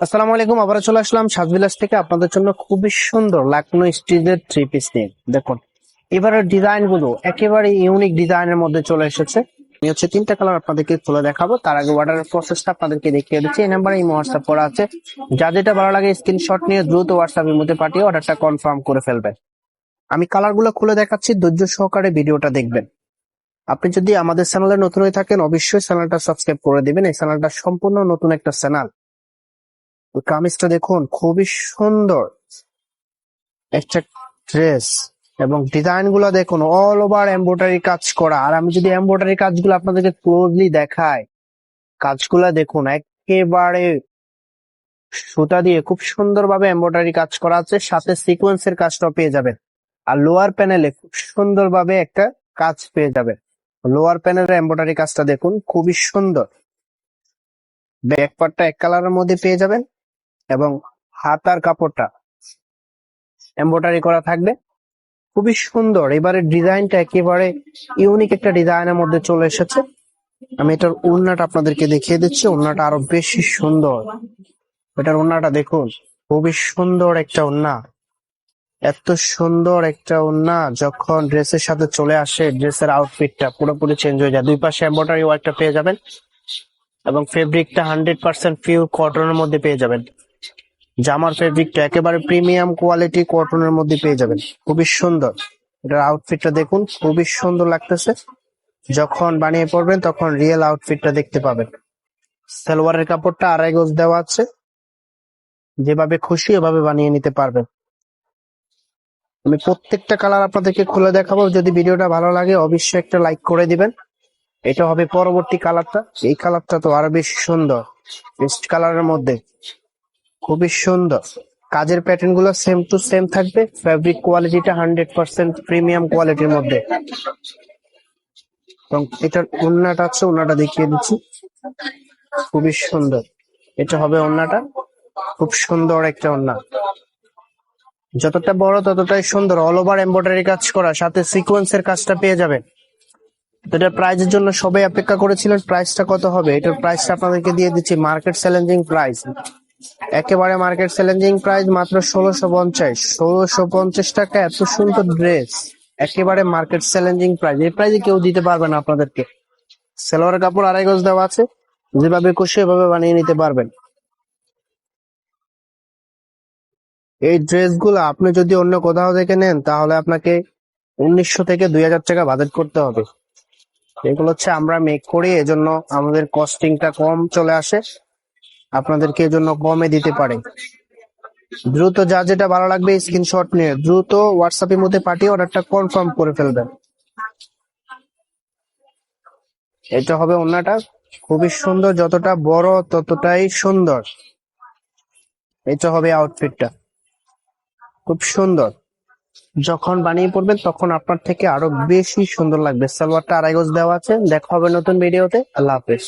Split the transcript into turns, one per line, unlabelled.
আসসালামু আলাইকুম আবার চলে আসলাম সাজবিলাস থেকে। আপনাদের জন্য খুবই সুন্দর লাকনো স্টিজের থ্রি পিস নিয়ে। দেখুন, এবারের ডিজাইনগুলো একেবারে ইউনিক ডিজাইনের মধ্যে চলে এসেছে। আমি হচ্ছে তিনটা কালার আপনাদেরকে খুলে দেখাবো। তার আগে অর্ডারের প্রসেসটা আপনাদেরকে দেখিয়ে দিচ্ছি। এই নাম্বারে ইমো হোয়াটসঅ্যাপ করা আছে। যা যেটা ভালো লাগে স্ক্রিনশট নিয়ে দ্রুত হোয়াটসঅ্যাপের মধ্যে পাঠিয়ে অর্ডারটা কনফার্ম করে ফেলবেন। আমি কালারগুলো খুলে দেখাচ্ছি, ধৈর্য সহকারে ভিডিওটা দেখবেন। আপনি যদি আমাদের চ্যানেলে নতুন হয়ে থাকেন, অবশ্যই চ্যানেলটা সাবস্ক্রাইব করে দিবেন। এই চ্যানেলটা সম্পূর্ণ নতুন একটা চ্যানেল কামিজটা দেখুন, খুবই সুন্দর। একটা ড্রেস এবং ডিজাইনগুলো দেখুন অল ওভার এমব্রয়ডারি কাজ করা। আর আমি যদি এমব্রয়ডারি কাজগুলো আপনাদেরকে ক্লোজলি দেখাই, কাজগুলো দেখুন, একেবারে সুতা দিয়ে খুব সুন্দরভাবে এমব্রয়ডারি কাজ করা আছে, সাথে সিকোয়েন্সের কাজটা পেয়ে যাবেন। আর লোয়ার প্যানেলে খুব সুন্দরভাবে একটা কাজ পেয়ে যাবেন। লোয়ার প্যানেলের এমব্রয়ডারি কাজটা দেখুন, খুবই সুন্দর। ব্যাক পার্টটা এক কালারের মধ্যে পেয়ে যাবেন। এবং হাতার কাপড়টা এমব্রয়ডারি করা থাকবে। খুবই সুন্দর। এবারে ডিজাইনটা একেবারে ইউনিক একটা ডিজাইনের মধ্যে চলে এসেছে। আমি এটার ওড়নাটা আপনাদেরকে দেখিয়ে দিচ্ছি। ওড়নাটা আরও বেশি সুন্দর। এটার ওড়নাটা দেখুন, খুবই সুন্দর একটা ওড়না এত সুন্দর একটা ওড়না যখন ড্রেসের সাথে চলে আসে, ড্রেসের আউটফিটটা পুরোপুরি চেঞ্জ হয়ে যায়। দুই পাশে এমব্রয়ডারি ওয়ার্কটা পেয়ে যাবেন এবং ফেব্রিকটা হান্ড্রেড পার্সেন্ট পিওর কটনের মধ্যে পেয়ে যাবেন। জামার ফেব্রিকটা একেবারে প্রিমিয়াম কোয়ালিটি কটনের মধ্যে পেয়ে যাবেন। খুবই সুন্দর। এটার আউটফিটটা দেখুন, খুবই সুন্দর লাগতেছে। যখন বানিয়ে পড়বেন তখন রিয়েল আউটফিটটা দেখতে পাবেন। সালোয়ারের কাপড়টা আড়াই গজ দেওয়া আছে। যেভাবে খুশি ওভাবে বানিয়ে নিতে পারবেন। আমি প্রত্যেকটা কালার আপনাদেরকে খুলে দেখাবো। যদি ভিডিওটা ভালো লাগে অবশ্যই একটা লাইক করে দিবেন। এটা হবে পরবর্তী কালারটা। এই কালারটা তো আরও বেশি সুন্দর। পেস্ট কালারের মধ্যে। খুবই সুন্দর। কাজের প্যাটার্নগুলো সেম টু সেম থাকবে। ফ্যাব্রিক কোয়ালিটিটা হান্ড্রেড পার্সেন্ট প্রিমিয়াম কোয়ালিটির মধ্যে। এবং এটার ওন্নাটা আছে, ওন্নাটা দেখিয়ে দিচ্ছি। খুবই সুন্দর। এটা হবে ওন্নাটা। খুব সুন্দর একটা ওন্না। যতটা বড়, ততটাই সুন্দর। অল ওভার এমব্রয়ডারি কাজ করা, সাথে সিকোয়েন্সের কাজটা পেয়ে যাবেন। এটার প্রাইজের জন্য সবাই অপেক্ষা করেছিলেন প্রাইসটা কত হবে? এটার প্রাইসটা আপনাদেরকে দিয়ে দিচ্ছি। মার্কেট চ্যালেঞ্জিং প্রাইস একেবারে মার্কেট চ্যালেঞ্জিং প্রাইস মাত্র ষোলোশো পঞ্চাশ। ষোলোশো পঞ্চাশ টাকা এত সুন্দর ড্রেস একেবারে মার্কেট চ্যালেঞ্জিং প্রাইস এই প্রাইসে কেউ দিতে পারবে না আপনাদেরকে। সেলোয়ার কাপড় আড়াই গজ দেওয়া আছে। যেভাবে খুশি এভাবে বানিয়ে নিতে পারবেন। এই ড্রেসগুলো আপনি যদি অন্য কোথাও থেকে নেন, তাহলে আপনাকে উনিশশো থেকে দুই হাজার টাকা বাজেট করতে হবে। এগুলো হচ্ছে আমরা মেক করি, এজন্য আমাদের কস্টিংটা কম চলে আসে। আপনাদেরকে এজন্য কমে দিতে পারে। দ্রুত যা যেটা ভালো লাগবে স্ক্রিনশট নিয়ে দ্রুত হোয়াটসঅ্যাপের মধ্যে পাঠিয়ে অর্ডারটা কনফার্ম করে ফেলবেন। এটা হবে অন্যটা খুবই সুন্দর, যতটা বড় ততটাই সুন্দর। এটা হবে আউটফিটটা খুব সুন্দর। যখন বানিয়ে পড়বেন তখন আপনার থেকে আরও বেশি সুন্দর লাগবে। সালোয়ারটা আড়াই গজ দেওয়া আছে। দেখা হবে নতুন ভিডিওতে আল্লাহ হাফেজ।